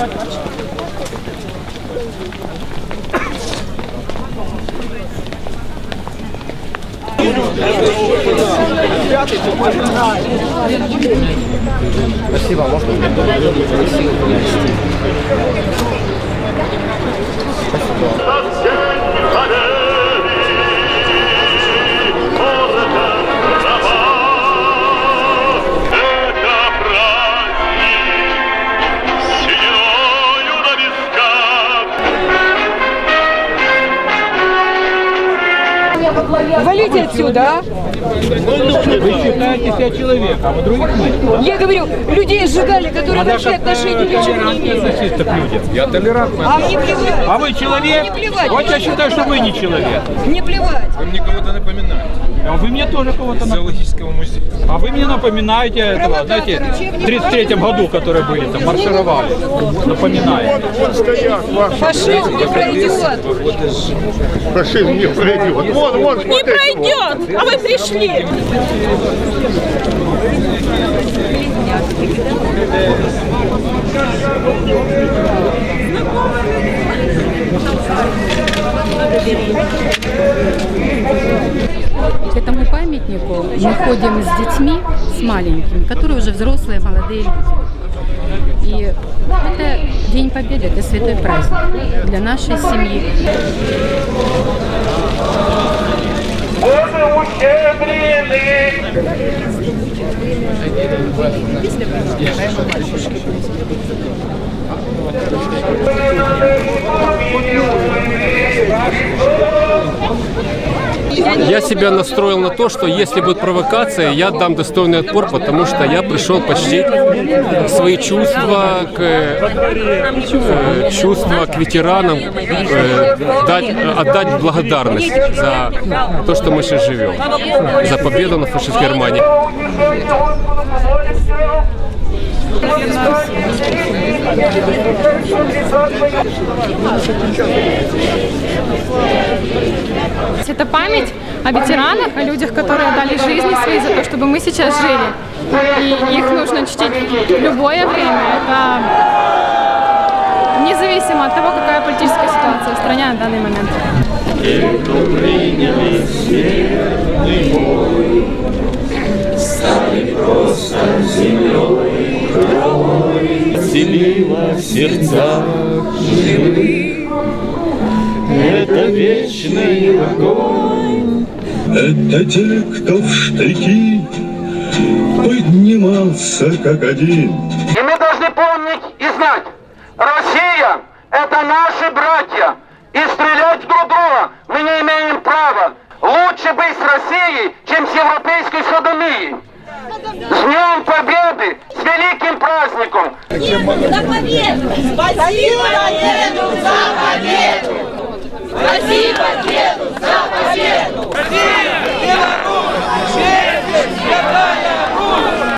Это Валите отсюда, а! Вы считаете себя человеком, а других нет. Я говорю, людей сжигали, которые вообще отношения ни к чему не имеют. Я толерантно. А мне плевать. А вы человек? Мне плевать. Вот я считаю, что вы не человек. Мне плевать. Вы мне кого-то напоминаете. А вы мне тоже кого-то напоминаете. Зоологического музея. А вы мне напоминаете этого, знаете, в 33-м году, которые были там, маршировали. Напоминаете. Фашизм не пройдет. Фашизм не пройдет. Вон, Не смотрите, пройдет, а вы пришли. К этому памятнику мы ходим с детьми, с маленькими, которые уже взрослые, молодые люди. И это День Победы, это святой праздник для нашей семьи. Після Я себя настроил на то, что если будет провокация, я дам достойный отпор, потому что я пришел почтить свои чувства к э, чувства к ветеранам, э, дать, отдать благодарность за то, что мы сейчас живем, за победу над фашистской Германией. Это память о ветеранах, о людях, которые отдали жизни свои за то, чтобы мы сейчас жили. И их нужно чтить любое время. Это независимо от того, какая политическая ситуация в стране на данный момент. В сердцах живых. Вечный огонь. Это те, кто в штыки поднимался как один. И мы должны помнить и знать, Россия – это наши братья, и стрелять друг друга мы не имеем права. Лучше быть с Россией, чем с европейской содомией. С Днем Победы, с великим праздником! За победу! Спасибо, Победу! За победу! Brasil, bandidos!